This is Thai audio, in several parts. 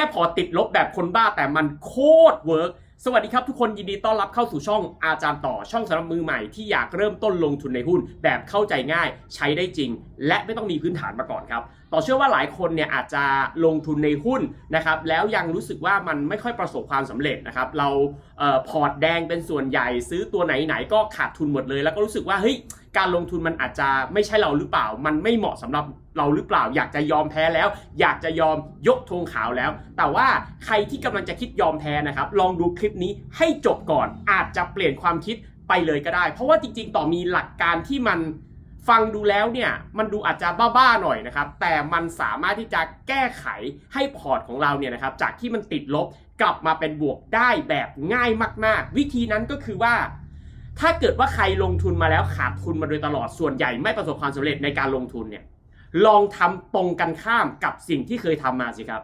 ก้พอติดลบแบบคนบ้าแต่มันโคตรเวิร์กสวัสดีครับทุกคนยินดีต้อนรับเข้าสู่ช่องอาจารย์ต่อช่องสำหรับมือใหม่ที่อยากเริ่มต้นลงทุนในหุ้นแบบเข้าใจง่าย ใช้ได้จริง และไม่ต้องมีพื้นฐานมาก่อนครับ ต่อเชื่อว่าหลายคนเนี่ยอาจจะลงทุนในหุ้นนะครับ แล้วยังรู้สึกว่ามันไม่ค่อยประสบความสำเร็จนะครับ เราเอ่อพอร์ตแดงเป็นส่วนใหญ่ซื้อตัวไหนๆก็ขาดทุนหมดเลย แล้วก็รู้สึกว่าเฮ้ยการลงทุนมันอาจจะไม่ใช่เราหรือเปล่า มันไม่เหมาะสำหรับเราหรือเปล่า อยากจะยอมแพ้แล้ว อยากจะยอมยกธงขาวแล้ว แต่ว่าใครที่กำลังจะคิดยอมแพ้นะครับ ลองดูคลิปนี้ให้จบก่อน อาจจะเปลี่ยนความคิดไปเลยก็ได้ เพราะว่าจริงๆ ต่อมีหลักการที่มัน ฟังดูแล้วเนี่ยมันดูอาจจะบ้าๆหน่อยนะครับ แต่มันสามารถที่จะแก้ไขให้พอร์ตของเราเนี่ยนะครับจากที่มันติดลบกลับมาเป็นบวกได้แบบง่ายมาก ๆ วิธีนั้นก็คือว่า ถ้าเกิดว่าใครลงทุนมาแล้วขาดทุนมาโดยตลอดส่วนใหญ่ไม่ประสบความสำเร็จในการลงทุนเนี่ยลองทำตรงกันข้ามกับสิ่งที่เคยทำมาสิครับ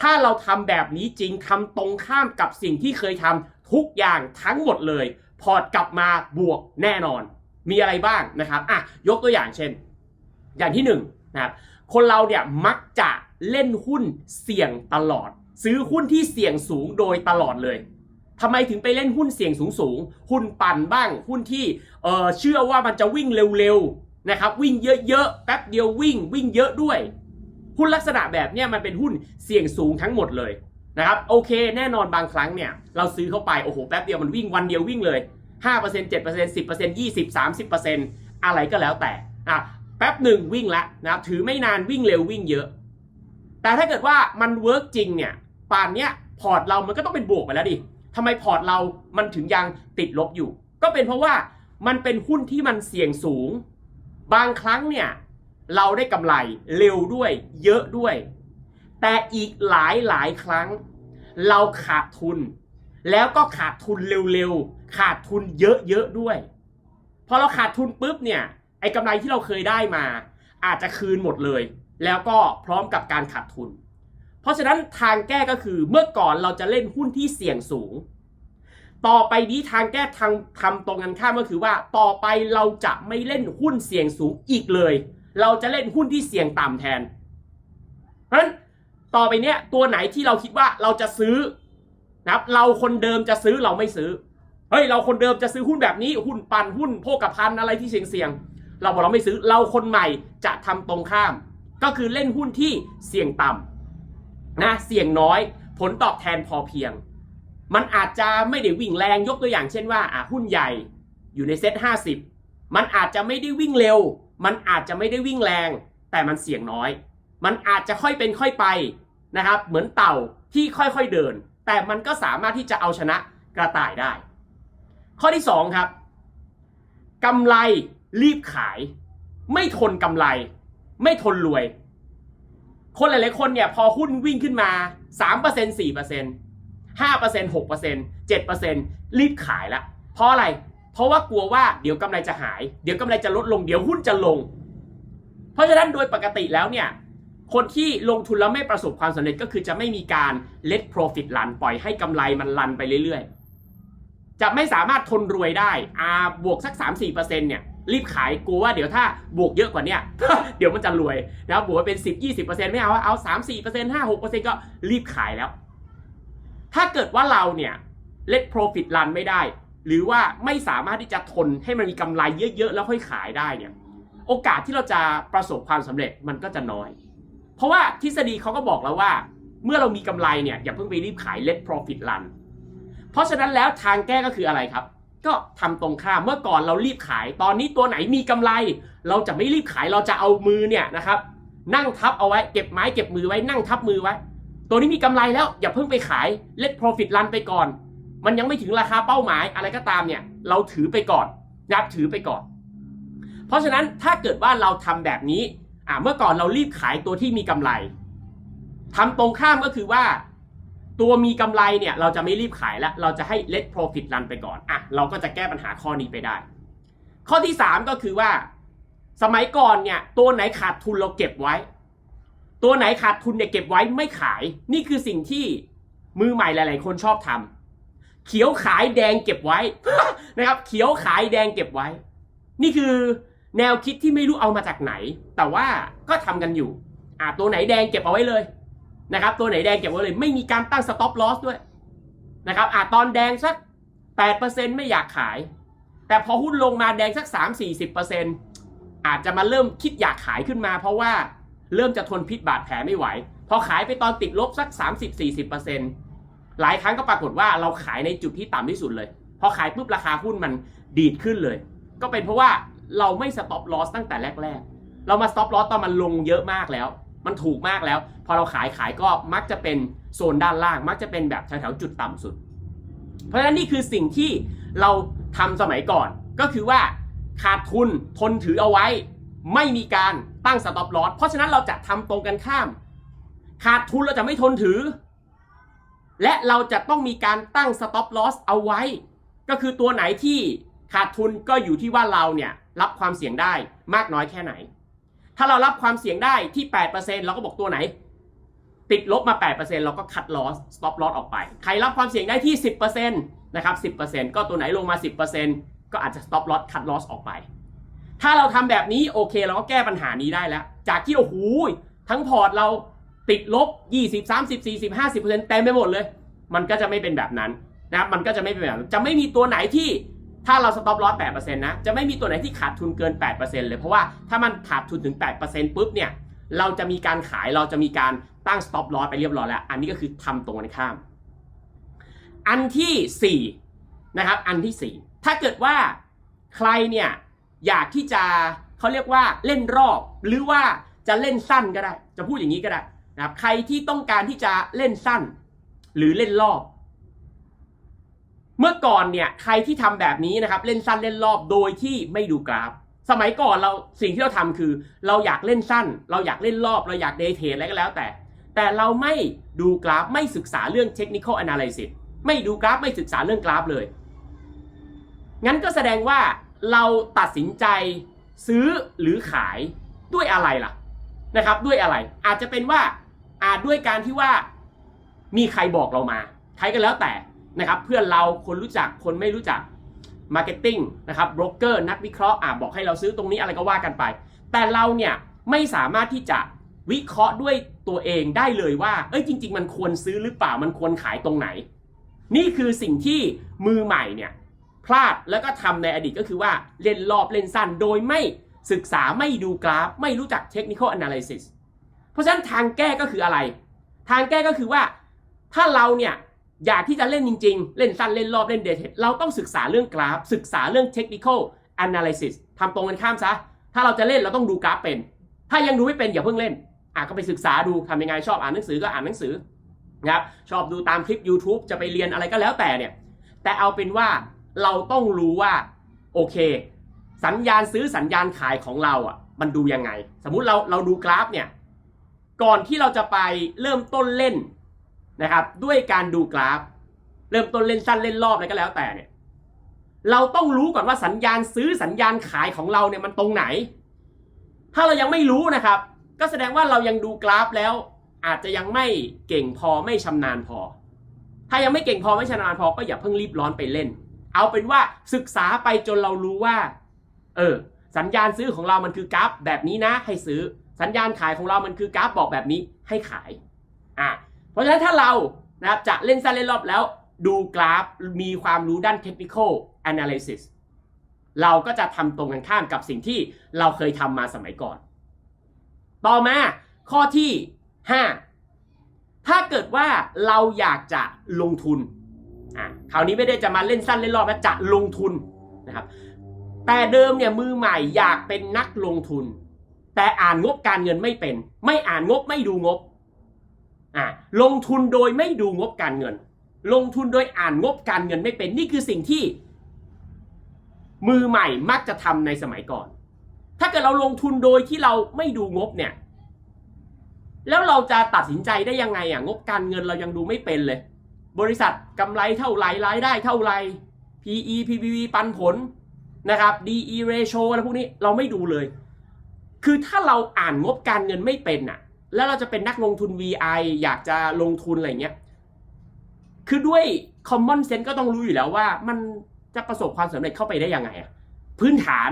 ถ้าเราทำแบบนี้จริงทำตรงข้ามกับสิ่งที่เคยทำทุกอย่างทั้งหมดเลย พอร์ตกลับมาบวกแน่นอน มีอะไรบ้างนะครับอะยกตัวอย่างเช่น อย่างที่หนึ่งนะครับคนเราเนี่ยมักจะเล่นหุ้นเสี่ยงตลอด ซื้อหุ้นที่เสี่ยงสูงโดยตลอดเลยทำไมถึงไปเล่นหุ้นเสี่ยงสูงสูงๆหุ้นปั่นบ้าง หุ้นที่เออเชื่อว่ามันจะวิ่งเร็วๆนะครับวิ่งเยอะๆแป๊บเดียววิ่งวิ่งเยอะด้วย หุ้นลักษณะแบบเนี้ยมันเป็นหุ้นเสี่ยงสูงทั้งหมดเลยนะครับโอเค แน่นอนบางครั้งเนี่ยเราซื้อเข้าไปโอ้โหแป๊บเดียวมันวิ่งวันเดียววิ่งเลย 5% 7% 10% 20 30%อะไรก็แล้วแต่อะแป๊บหนึ่งวิ่งละนะครับถือไม่นานวิ่งเร็ววิ่งเยอะ แต่ถ้าเกิดว่ามันเวิร์กจริงเนี่ยป่านเนี้ยพอร์ตเรามันก็ต้องเป็นบวกไปแล้วดิทำไมพอร์ตเรามันถึงยังติดลบอยู่ ก็เป็นเพราะว่ามันเป็นหุ้นที่มันเสี่ยงสูง บางครั้งเนี่ยเราได้กำไรเร็วด้วย เยอะด้วย แต่อีกหลายหลายครั้ง เราขาดทุน แล้วก็ขาดทุนเร็วๆ ขาดทุนเยอะๆด้วย พอเราขาดทุนปุ๊บเนี่ยไอ้กำไรที่เราเคยได้มา อาจจะคืนหมดเลย แล้วก็พร้อมกับการขาดทุน เพราะฉะนั้นทางแก้ก็คือเมื่อก่อนเราจะเล่นหุ้นที่เสี่ยงสูง ต่อไปนี้ทางแก้ทางทำตรงกันข้ามก็คือว่าต่อไปเราจะไม่เล่นหุ้นเสี่ยงสูงอีกเลย เราจะเล่นหุ้นที่เสี่ยงต่ำแทนเพราะฉะนั้นต่อไปเนี้ยตัวไหนที่เราคิดว่าเราจะซื้อ นะครับ เราคนเดิมจะซื้อเราไม่ซื้อ เฮ้ย เราคนเดิมจะซื้อหุ้นแบบนี้ หุ้นปันหุ้นโภคภัณฑ์อะไรที่เสี่ยงเสี่ยงๆเราบอกเราไม่ซื้อ เราคนใหม่จะทำตรงข้าม ก็คือเล่นหุ้นที่เสี่ยงต่ำนะเสี่ยงน้อย ผลตอบแทนพอเพียง มันอาจจะไม่ได้วิ่งแรงยกตัวอย่างเช่นว่าอะหุ้นใหญ่อยู่ในเซ็ต50มันอาจจะไม่ได้วิ่งเร็ว มันอาจจะไม่ได้วิ่งแรง แต่มันเสี่ยงน้อย มันอาจจะค่อยเป็นค่อยไปนะครับ เหมือนเต่าที่ค่อยๆเดิน แต่มันก็สามารถที่จะเอาชนะกระต่ายได้ ข้อที่ 2 ครับกำไรรีบขาย ไม่ทนกำไร ไม่ทนรวย คนหลายๆคนเนี่ยพอหุ้นวิ่งขึ้นมา 3% 4% 5% 6% 7%รีบขายละ เพราะอะไร เพราะว่ากลัวว่าเดี๋ยวกำไรจะหาย เดี๋ยวกำไรจะลดลง เดี๋ยวหุ้นจะลง เพราะฉะนั้นโดยปกติแล้วเนี่ย คนที่ลงทุนแล้วไม่ประสบความสำเร็จก็คือจะไม่มีการ let profit รันปล่อยให้กำไรมันรันไปเรื่อยๆ จะไม่สามารถทนรวยได้อาบวกสัก 3-4%เนี่ยรีบขายกลัวว่าเดี๋ยวถ้าบวกเยอะกว่าเนี้ยเดี๋ยวมันจะรวยนะบวกไปเป็น 10-20%ไม่เอาเอา 3 4 5 6 ก็รีบขายแล้ว ถ้าเกิดว่าเราเนี่ย let profit run ไม่ได้ หรือว่าไม่สามารถที่จะทนให้มันมีกำไรเยอะๆ แล้วค่อยขายได้เนี่ยโอกาสที่เราจะประสบความสำเร็จมันก็จะน้อย เพราะว่าทฤษฎีเขาก็บอกแล้วว่า เมื่อเรามีกำไรเนี่ยอย่าเพิ่งไปรีบขาย let profit run เพราะฉะนั้นแล้วทางแก้ก็คืออะไรครับ ก็ทำตรงข้ามเมื่อก่อนเรารีบขาย ตอนนี้ตัวไหนมีกำไร เราจะไม่รีบขายเราจะเอามือเนี่ยนะครับนั่งทับเอาไว้เก็บไม้เก็บมือไว้นั่งทับมือไว้ ตัวนี้มีกำไรแล้วอย่าเพิ่งไปขาย let profit run ไปก่อน มันยังไม่ถึงราคาเป้าหมายอะไรก็ตามเนี่ยเราถือไปก่อนนับถือไปก่อน เพราะฉะนั้นถ้าเกิดว่าเราทำแบบนี้ อ่าเมื่อก่อนเรารีบขายตัวที่มีกำไรทำตรงข้ามก็คือว่า ตัวมีกำไรเนี่ยเราจะไม่รีบขายแล้ว เราจะให้ let profit run ไปก่อนอะเราก็จะแก้ปัญหาข้อนี้ไปได้ ข้อที่ 3 ก็คือว่า สมัยก่อนเนี่ยตัวไหนขาดทุนเราเก็บไว้ ตัวไหนขาดทุนเนี่ยเก็บไว้ไม่ขาย นี่คือสิ่งที่มือใหม่หลาย ๆ คนชอบทำเขียวขายแดงเก็บไว้นะครับ เขียวขายแดงเก็บไว้ นี่คือ แนวคิดที่ไม่รู้เอามาจากไหน แต่ว่าก็ทำกันอยู่อ่าตัวไหนแดงเก็บเอาไว้เลยนะครับ ตัวไหนแดงเก็บไว้เลย ไม่มีการตั้ง stop loss ด้วยนะครับอะตอนแดงสัก 8%ไม่อยากขาย แต่พอหุ้นลงมาแดงสัก 3-40%อาจจะมาเริ่มคิดอยากขายขึ้นมา เพราะว่าเริ่มจะทนพิษบาดแผลไม่ไหว พอขายไปตอนติดลบสัก 30-40%หลายครั้งก็ปรากฏว่าเราขายในจุดที่ต่ำที่สุดเลย พอขายปุ๊บราคาหุ้นมันดีดขึ้นเลย ก็เป็นเพราะว่า เราไม่ stop loss ตั้งแต่แรก ๆ เรามา stop loss ตอนมันลงเยอะมากแล้ว มันถูกมากแล้ว พอเราขายขายก็มักจะเป็นโซนด้านล่าง มักจะเป็นแบบแถวๆจุดต่ำสุด เพราะฉะนั้นนี่คือสิ่งที่เราทำสมัยก่อน ก็คือว่าขาดทุนทนถือเอาไว้ ไม่มีการตั้ง stop loss เพราะฉะนั้นเราจะทำตรงกันข้าม ขาดทุนเราจะไม่ทนถือ และเราจะต้องมีการตั้ง stop loss เอาไว้ ก็คือตัวไหนที่ขาดทุนก็อยู่ที่ว่าเราเนี่ย รับความเสี่ยงได้มากน้อยแค่ไหน ถ้าเรารับความเสี่ยงได้ที่ 8%เราก็บอกตัวไหน ติดลบมา 8%เราก็คัด loss stop loss ออกไป ใครรับความเสี่ยงได้ที่ 10%นะครับ 10%ก็ตัวไหนลงมา 10%ก็อาจจะ stop loss คัด loss ออกไป ถ้าเราทำแบบนี้โอเคเราก็แก้ปัญหานี้ได้แล้ว จากที่โอ้โหทั้งพอร์ตเราติดลบ 20 30 40 50%เต็มไปหมดเลย มันก็จะไม่เป็นแบบนั้นนะครับมันก็จะไม่เป็นแบบจะไม่มีตัวไหนที่ ถ้าเรา stop loss 8%นะ จะไม่มีตัวไหนที่ขาดทุนเกิน8%เลย เพราะว่าถ้ามันขาดทุนถึง8%ปุ๊บเนี่ย เราจะมีการขาย เราจะมีการตั้ง stop loss ไปเรียบร้อยแล้ว อันนี้ก็คือทำตรงกันข้าม อันที่4นะครับ อันที่4ถ้าเกิดว่าใครเนี่ยอยากที่จะเขาเรียกว่าเล่นรอบ หรือว่าจะเล่นสั้นก็ได้ จะพูดอย่างนี้ก็ได้นะครับ ใครที่ต้องการที่จะเล่นสั้น หรือเล่นรอบ เมื่อก่อนเนี่ยใครที่ทำแบบนี้นะครับเล่นสั้นเล่นรอบโดยที่ไม่ดูกราฟ สมัยก่อนเราสิ่งที่เราทำคือ เราอยากเล่นสั้น เราอยากเล่นรอบ เราอยากเดย์เทรดอะไรก็แล้วแต่ แต่เราไม่ดูกราฟไม่ศึกษาเรื่อง technical analysis ไม่ดูกราฟไม่ศึกษาเรื่องกราฟเลย งั้นก็แสดงว่าเราตัดสินใจซื้อหรือขายด้วยอะไรล่ะนะครับ ด้วยอะไรอาจจะเป็นว่าอาจด้วยการที่ว่ามีใครบอกเรามา ใครก็แล้วแต่ นะครับเพื่อนเราคนรู้จักคนไม่รู้จักมาร์เก็ตติ้งนะครับบรกเกอร์นักวิเคราะห์อ่าบอกให้เราซื้อตรงนี้อะไรก็ว่ากันไป แต่เราเนี่ยไม่สามารถที่จะวิเคราะห์ด้วยตัวเองได้เลยว่า เอ้ยจริง ๆ มันควรซื้อหรือเปล่ามันควรขายตรงไหน นี่คือสิ่งที่มือใหม่เนี่ยพลาดแล้วก็ทำในอดีตก็คือว่าเล่นรอบเล่นสั้น โดยไม่ศึกษาไม่ดูกราฟ ไม่รู้จัก technical analysis เพราะฉะนั้นทางแก้ก็คืออะไร ทางแก้ก็คือว่าถ้าเราเนี่ย อยากที่จะเล่นจริง ๆ เล่นสั้นเล่นรอบเล่นเดทเราต้องศึกษาเรื่องกราฟ ศึกษาเรื่อง technical analysis ทำตรงกันข้ามซะ ถ้าเราจะเล่นเราต้องดูกราฟเป็น ถ้ายังดูไม่เป็นอย่าเพิ่งเล่น อะก็ไปศึกษาดูทำยังไงชอบอ่านหนังสือก็อ่านหนังสือนะครับชอบดูตามคลิป YouTube จะไปเรียนอะไรก็แล้วแต่เนี่ย แต่เอาเป็นว่าเราต้องรู้ว่าโอเค สัญญาณซื้อสัญญาณขายของเราอะ มันดูยังไง สมมุติเราเราดูกราฟเนี่ย ก่อนที่เราจะไปเริ่มต้นเล่น นะครับ ด้วยการดูกราฟ เริ่มต้นเล่นสั้นเล่นรอบอะไรก็แล้วแต่เนี่ย เราต้องรู้ก่อนว่าสัญญาณซื้อสัญญาณขายของเราเนี่ยมันตรงไหน ถ้าเรายังไม่รู้นะครับ ก็แสดงว่าเรายังดูกราฟแล้ว อาจจะยังไม่เก่งพอไม่ชำนาญพอ ถ้ายังไม่เก่งพอไม่ชำนาญพอก็อย่าเพิ่งรีบร้อนไปเล่น เอาเป็นว่าศึกษาไปจนเรารู้ว่า เออ สัญญาณซื้อของเรามันคือกราฟแบบนี้นะ ให้ซื้อสัญญาณขายของเรามันคือกราฟบอกแบบนี้ให้ขาย อะ ราะฉะนั้นถ้าเรานะครับจะเล่นสั้นเล่นรอบแล้วดูกราฟมีความรู้ด้าน technical analysis เราก็จะทำตรงกันข้ามกับสิ่งที่เราเคยทำมาสมัยก่อน ต่อมาข้อที่ 5 ถ้าเกิดว่าเราอยากจะลงทุนอะคราวนี้ไม่ได้จะมาเล่นสั้นเล่นรอบนะจะลงทุนนะครับ แต่เดิมเนี่ยมือใหม่อยากเป็นนักลงทุน แต่อ่านงบการเงินไม่เป็น ไม่อ่านงบไม่ดูงบ อะลงทุนโดยไม่ดูงบการเงิน ลงทุนโดยอ่านงบการเงินไม่เป็นนี่คือสิ่งที่ มือใหม่มักจะทำในสมัยก่อน ถ้าเกิดเราลงทุนโดยที่เราไม่ดูงบเนี่ย แล้วเราจะตัดสินใจได้ยังไงอะงบการเงินเรายังดูไม่เป็นเลย บริษัทกำไรเท่าไหร่รายได้เท่าไหร่ PE PBV ปันผลนะครับ DE ratio อะไรพวกนี้เราไม่ดูเลย คือถ้าเราอ่านงบการเงินไม่เป็นอะ แล้วเราจะเป็นนักลงทุน VI อยากจะลงทุนอะไรเงี้ย คือด้วย common sense ก็ต้องรู้อยู่แล้วว่า มันจะประสบความสำเร็จเข้าไปได้ยังไงอะพื้นฐาน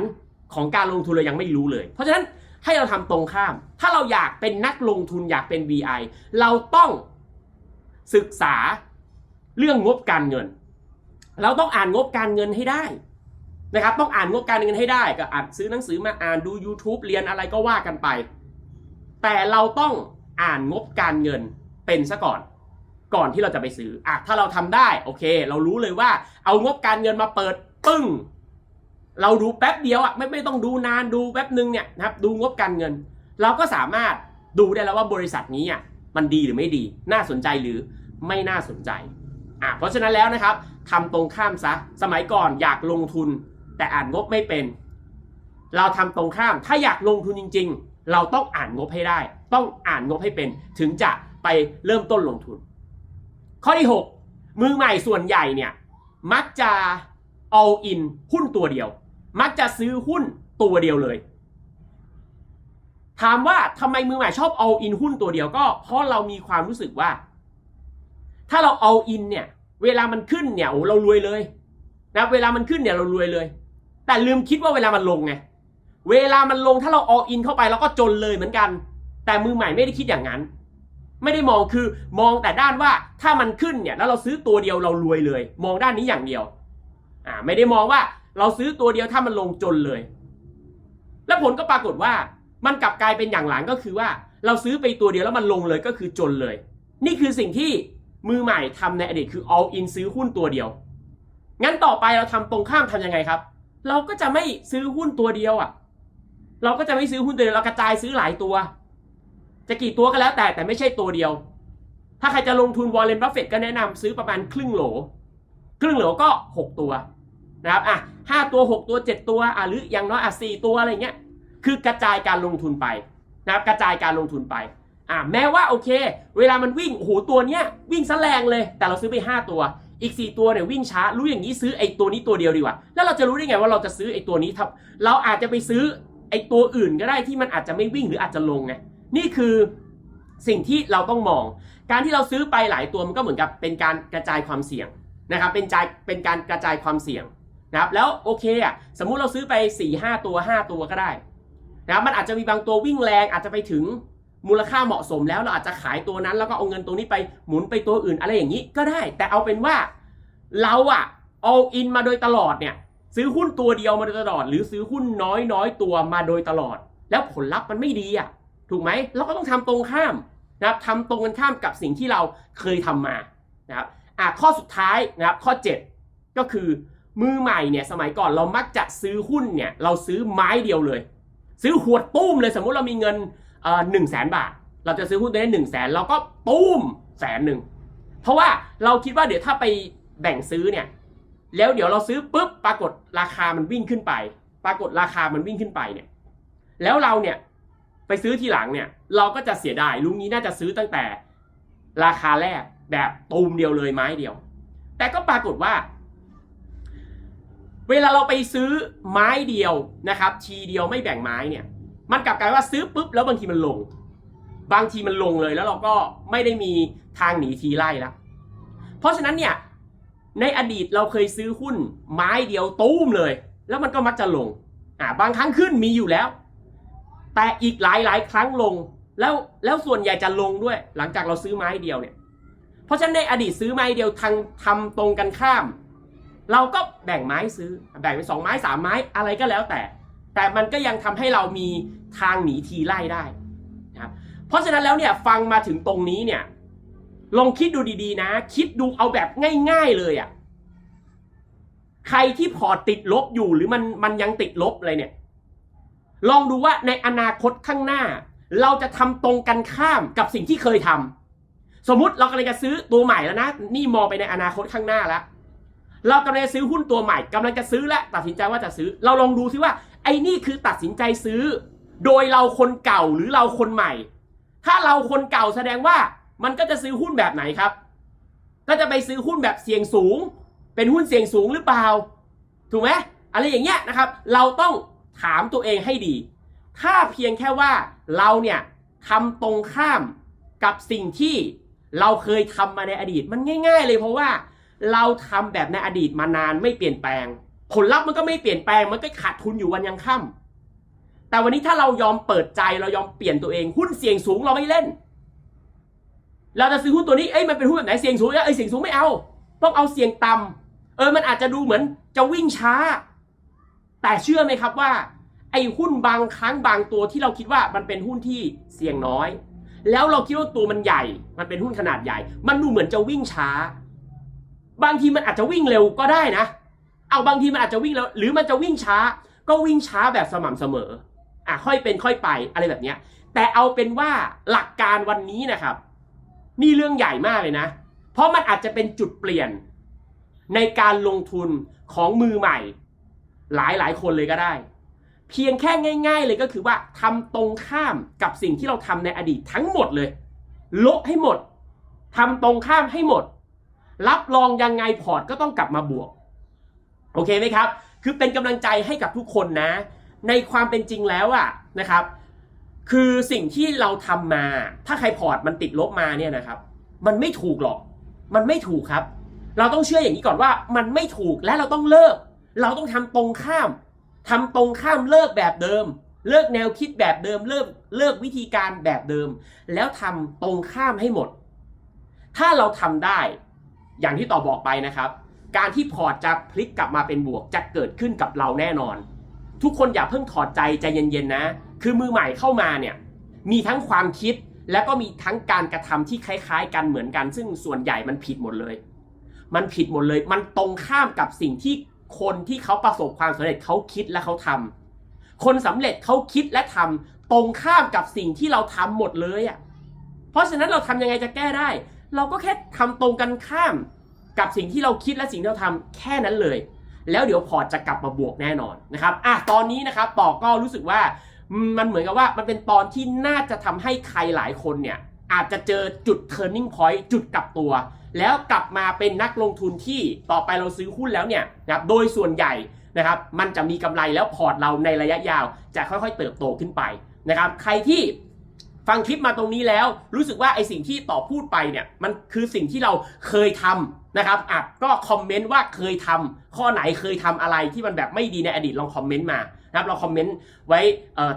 ของการลงทุนเรายังไม่รู้เลย เพราะฉะนั้นให้เราทำตรงข้าม ถ้าเราอยากเป็นนักลงทุนอยากเป็น VI เราต้องศึกษาเรื่องงบการเงิน เราต้องอ่านงบการเงินให้ได้นะครับ ต้องอ่านงบการเงินให้ได้ ก็อ่านซื้อหนังสือมาอ่านดู YouTube เรียนอะไรก็ว่ากันไป แต่เราต้องอ่านงบการเงินเป็นซะก่อน ก่อนที่เราจะไปซื้ออะถ้าเราทำได้โอเค เรารู้เลยว่า เอางบการเงินมาเปิดปึ้ง เราดูแป๊บเดียวอะไม่ไม่ต้องดูนานดูแป๊บหนึ่งเนี่ยนะครับ ดูงบการเงิน เราก็สามารถดูได้แล้วว่าบริษัทนี้อะมันดีหรือไม่ดี น่าสนใจหรือไม่น่าสนใจอะเพราะฉะนั้นแล้วนะครับทำตรงข้ามซะ สมัยก่อนอยากลงทุน แต่อ่านงบไม่เป็น เราทำตรงข้าม ถ้าอยากลงทุนจริง ๆ เราต้องอ่านงบให้ได้ ต้องอ่านงบให้เป็น ถึงจะไปเริ่มต้นลงทุน ข้อที่ 6 มือใหม่ส่วนใหญ่เนี่ย มักจะ all in หุ้นตัวเดียว มักจะซื้อหุ้นตัวเดียวเลย ถามว่าทำไมมือใหม่ชอบ all in หุ้นตัวเดียวก็เพราะเรามีความรู้สึกว่า ถ้าเรา all in เนี่ย เวลามันขึ้นเนี่ยโอ้เรารวยเลยนะเวลามันขึ้นเนี่ยเรารวยเลย แต่ลืมคิดว่าเวลามันลงไง เวลามันลงถ้าเรา all in เข้าไปเราก็จนเลยเหมือนกัน แต่มือใหม่ไม่ได้คิดอย่างนั้น ไม่ได้มองคือมองแต่ด้านว่าถ้ามันขึ้นเนี่ยแล้วเราซื้อตัวเดียวเรารวยเลย มองด้านนี้อย่างเดียวอ่าไม่ได้มองว่าเราซื้อตัวเดียวถ้ามันลงจนเลย แล้วผลก็ปรากฏว่ามันกลับกลายเป็นอย่างหลังก็คือว่า เราซื้อไปตัวเดียวแล้วมันลงเลยก็คือจนเลย นี่คือสิ่งที่มือใหม่ทำในอดีตคือ all in ซื้อหุ้นตัวเดียว งั้นต่อไปเราทำตรงข้ามทำยังไงครับ เราก็จะไม่ซื้อหุ้นตัวเดียวอะ เราก็จะไม่ซื้อหุ้นตัวเดียวเรากระจายซื้อหลายตัว จะกี่ตัวก็แล้วแต่แต่ไม่ใช่ตัวเดียว ถ้าใครจะลงทุนวอลเลนบัฟเฟตก็แนะนำซื้อประมาณครึ่งโหล ครึ่งโหลก็ 6 ตัวนะครับอะห้าตัว 6 ตัว 7 ตัวอะหรืออย่างน้อยอะสตัวอะไรเงี้ยคือกระจายการลงทุนไปนะครับกระจายการลงทุนไปอะแม้ว่าโอเค เวลามันวิ่งโอ้โหตัวเนี้ยวิ่งซะแรงเลย แต่เราซื้อไป 5 ตัวอีก 4 ตัวเนี่ยวิ่งช้ารู้อย่างนี้ซื้อไอ้ตัวนี้ตัวเดียวดีกว่า แล้วเราจะรู้ได้ไงว่าเราจะซื้อไอ้ตัวนี้ทับเราอาจจะไปซื้อ ไอ้ตัวอื่นก็ได้ที่มันอาจจะไม่วิ่งหรืออาจจะลงไงนี่คือสิ่งที่เราต้องมอง การที่เราซื้อไปหลายตัวมันก็เหมือนกับเป็นการกระจายความเสี่ยงนะครับเป็นจายเป็นการกระจายความเสี่ยงนะครับแล้วโอเคอะสมมุติเราซื้อไป4ี่ห้าตัว 5 ตัวก็ได้นะครับมันอาจจะมีบางตัววิ่งแรงอาจจะไปถึงมูลค่าเหมาะสมแล้วเราอาจจะขายตัวนั้นแล้วก็เอาเงินตรงนี้ไปหมุนไปตัวอื่นอะไรอย่างนี้ก็ได้ แต่เอาเป็นว่าเราอะ all in มาโดยตลอดเนี่ย ซื้อหุ้นตัวเดียวมาโดยตลอด หรือซื้อหุ้นน้อยน้อยตัวมาโดยตลอด แล้วผลลัพธ์มันไม่ดีอะถูกไหมเราก็ต้องทำตรงข้ามนะครับทำตรงกันข้ามกับสิ่งที่เราเคยทำมานะครับอะข้อสุดท้ายนะครับข้อ 7 ก็คือมือใหม่เนี่ยสมัยก่อนเรามักจะซื้อหุ้นเนี่ยเราซื้อไม้เดียวเลย ซื้อขวดตุ้มเลยสมมุติเรามีเงินหนึ่งแสนบาท เราจะซื้อหุ้นตัวนี้หนึ่งแสนเราก็ตุ้มแสนหนึ่งเพราะว่าเราคิดว่าเดี๋ยวถ้าไปแบ่งซื้อเนี่ย แล้วเดี๋ยวเราซื้อปุ๊บปรากฏราคามันวิ่งขึ้นไป ปรากฏราคามันวิ่งขึ้นไปเนี่ย แล้วเราเนี่ยไปซื้อทีหลังเนี่ย เราก็จะเสียดายลุงนี้น่าจะซื้อตั้งแต่ราคาแรกแบบตูมเดียวเลยไม้เดียว แต่ก็ปรากฏว่า เวลาเราไปซื้อไม้เดียวนะครับ ทีเดียวไม่แบ่งไม้เนี่ย มันกลับกลายว่าซื้อปุ๊บแล้วบางทีมันลง บางทีมันลงเลยแล้วเราก็ไม่ได้มีทางหนีทีไล่แล้วเพราะฉะนั้นเนี่ย ในอดีตเราเคยซื้อหุ้นไม้เดียวตู้มเลย แล้วมันก็มักจะลงอ่าบางครั้งขึ้นมีอยู่แล้ว แต่อีกหลายหลายครั้งลงแล้วแล้วส่วนใหญ่จะลงด้วย หลังจากเราซื้อไม้เดียวเนี่ย เพราะฉะนั้นในอดีตซื้อไม้เดียวทางทำตรงกันข้าม เราก็แบ่งไม้ซื้อแบ่งเป็นสองไม้สามไม้อะไรก็แล้วแต่ แต่มันก็ยังทำให้เรามีทางหนีทีไล่ได้นะครับเพราะฉะนั้นแล้วเนี่ยฟังมาถึงตรงนี้เนี่ย ลองคิดดูดีๆนะ คิดดูเอาแบบง่ายๆเลยอะ่ะ ใครที่พอติดลบอยู่หรือมันมันยังติดลบอะไรเนี่ย ลองดูว่าในอนาคตข้างหน้า เราจะทำตรงกันข้ามกับสิ่งที่เคยทำสมมุติเรากำลังจะซื้อตัวใหม่แล้วนะ นี่มองไปในอนาคตข้างหน้าแล้วเรากำลังจะซื้อหุ้นตัวใหม่กำลังจะซื้อแล้วตัดสินใจว่าจะซื้อ เราลองดูซิว่า ไอ้นี่คือตัดสินใจซื้อ โดยเราคนเก่าหรือเราคนใหม่ ถ้าเราคนเก่าแสดงว่า มันก็จะซื้อหุ้นแบบไหนครับ ก็จะไปซื้อหุ้นแบบเสี่ยงสูง เป็นหุ้นเสี่ยงสูงหรือเปล่า ถูกไหมอะไรอย่างเงี้ยนะครับ เราต้องถามตัวเองให้ดี ถ้าเพียงแค่ว่าเราเนี่ยทำตรงข้ามกับสิ่งที่เราเคยทำมาในอดีต มันง่าย ๆ เลยเพราะว่าเราทำแบบในอดีตมานานไม่เปลี่ยนแปลง ผลลัพธ์มันก็ไม่เปลี่ยนแปลงมันก็ขาดทุนอยู่วันยังค่ำแต่วันนี้ถ้าเรายอมเปิดใจเรายอมเปลี่ยนตัวเองหุ้นเสี่ยงสูงเราไม่เล่น เราจะซื้อหุ้นตัวนี้เอ้ยมันเป็นหุ้นแบบไหนเสี่ยงสูงเอ้ยเสี่ยงสูงไม่เอา ต้องเอาเสี่ยงต่ำเออมันอาจจะดูเหมือนจะวิ่งช้า แต่เชื่อไหมครับว่า ไอ้หุ้นบางครั้งบางตัวที่เราคิดว่ามันเป็นหุ้นที่เสี่ยงน้อย แล้วเราคิดว่าตัวมันใหญ่ มันเป็นหุ้นขนาดใหญ่ มันดูเหมือนจะวิ่งช้า บางทีมันอาจจะวิ่งเร็วก็ได้นะ เอาบางทีมันอาจจะวิ่งแล้วหรือมันจะวิ่งช้า ก็วิ่งช้าแบบสม่ำเสมออะค่อยเป็นค่อยไปอะไรแบบเนี้ยแต่เอาเป็นว่าหลักการวันนี้นะครับ นี่เรื่องใหญ่มากเลยนะ เพราะมันอาจจะเป็นจุดเปลี่ยน ในการลงทุนของมือใหม่ หลายหลายคนเลยก็ได้ เพียงแค่ง่าย ๆ เลยก็คือว่าทำตรงข้ามกับสิ่งที่เราทำในอดีตทั้งหมดเลยลบให้หมดทำตรงข้ามให้หมด รับรองยังไงพอร์ตก็ต้องกลับมาบวก โอเคไหมครับ คือเป็นกำลังใจให้กับทุกคนนะ ในความเป็นจริงแล้วอะนะครับ คือสิ่งที่เราทำมา ถ้าใครพอร์ตมันติดลบมาเนี่ยนะครับ มันไม่ถูกหรอก มันไม่ถูกครับ เราต้องเชื่ออย่างนี้ก่อนว่า มันไม่ถูกและเราต้องเลิก เราต้องทำตรงข้ามทำตรงข้ามเลิกแบบเดิม เลิกแนวคิดแบบเดิม เลิกเลิกวิธีการแบบเดิม แล้วทำตรงข้ามให้หมด ถ้าเราทำได้ อย่างที่ต่อบอกไปนะครับ การที่พอร์ตจะพลิกกลับมาเป็นบวกจะเกิดขึ้นกับเราแน่นอน ทุกคนอย่าเพิ่งถอดใจใจเย็นๆนะ คือมือใหม่เข้ามาเนี่ยมีทั้งความคิดแล้วก็มีทั้งการกระทำที่คล้าย ๆ กันเหมือนกัน ซึ่งส่วนใหญ่มันผิดหมดเลย มันผิดหมดเลย มันตรงข้ามกับสิ่งที่คนที่เขาประสบความสำเร็จเขาคิดและเขาทำคนสำเร็จเขาคิดและทำตรงข้ามกับสิ่งที่เราทำหมดเลยอะเพราะฉะนั้นเราทำยังไงจะแก้ได้ เราก็แค่ทำตรงกันข้าม กับสิ่งที่เราคิดและสิ่งที่เราทำแค่นั้นเลย แล้วเดี๋ยวพอร์ตจะกลับมาบวกแน่นอนนะครับอะตอนนี้นะครับต่อก็รู้สึกว่า มันเหมือนกับว่ามันเป็นตอนที่น่าจะทำให้ใครหลายคนเนี่ย อาจจะเจอจุด turning point จุดกลับตัว แล้วกลับมาเป็นนักลงทุนที่ต่อไปเราซื้อหุ้นแล้วเนี่ยนะครับโดยส่วนใหญ่นะครับมันจะมีกำไรแล้วพอร์ตเราในระยะยาว จะค่อยๆ เติบโตขึ้นไปนะครับ ใครที่ฟังคลิปมาตรงนี้แล้ว รู้สึกว่าไอสิ่งที่ต่อพูดไปเนี่ยมันคือสิ่งที่เราเคยทำนะครับอะก็คอมเมนต์ว่าเคยทำข้อไหนเคยทำอะไรที่มันแบบไม่ดีในอดีตลองคอมเมนต์มา นะครับเราคอมเมนต์ไว้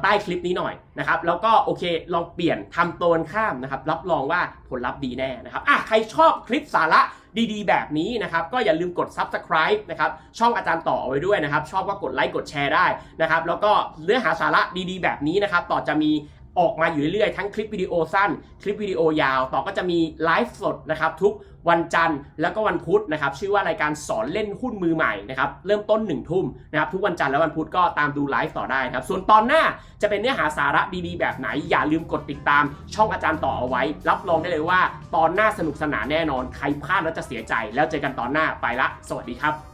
ใต้คลิปนี้หน่อยนะครับแล้วก็โอเคลองเปลี่ยนทำตัวข้ามนะครับรับรองว่าผลลัพธ์ดีแน่นะครับอะใครชอบคลิปสาระดีๆ แบบนี้นะครับก็อย่าลืมกด subscribe นะครับช่องอาจารย์ต่อเอาไว้ด้วยนะครับ ชอบก็กดไลค์กดแชร์ได้นะครับแล้วก็เนื้อหาสาระดีๆ แบบนี้นะครับต่อจะมี ออกมาอยู่เรื่อยๆ ทั้งคลิปวิดีโอสั้น คลิปวิดีโอยาว ต่อก็จะมีไลฟ์สดนะครับทุกวันจันทร์แล้วก็วันพุธนะครับชื่อว่ารายการสอนเล่นหุ้นมือใหม่นะครับเริ่มต้น1นึ่ทุ่มนะครับทุกวันจันทร์และวันพุธก็ตามดูไลฟ์ต่อได้นะครับส่วนตอนหน้าจะเป็นเนื้อหาสาระดีๆ แบบไหน อย่าลืมกดติดตาม ช่องอาจารย์ต่อเอาไว้ รับรองได้เลยว่า ตอนหน้าสนุกสนานแน่นอน ใครพลาดแล้วจะเสียใจ แล้วเจอกันตอนหน้าไปละ สวัสดีครับ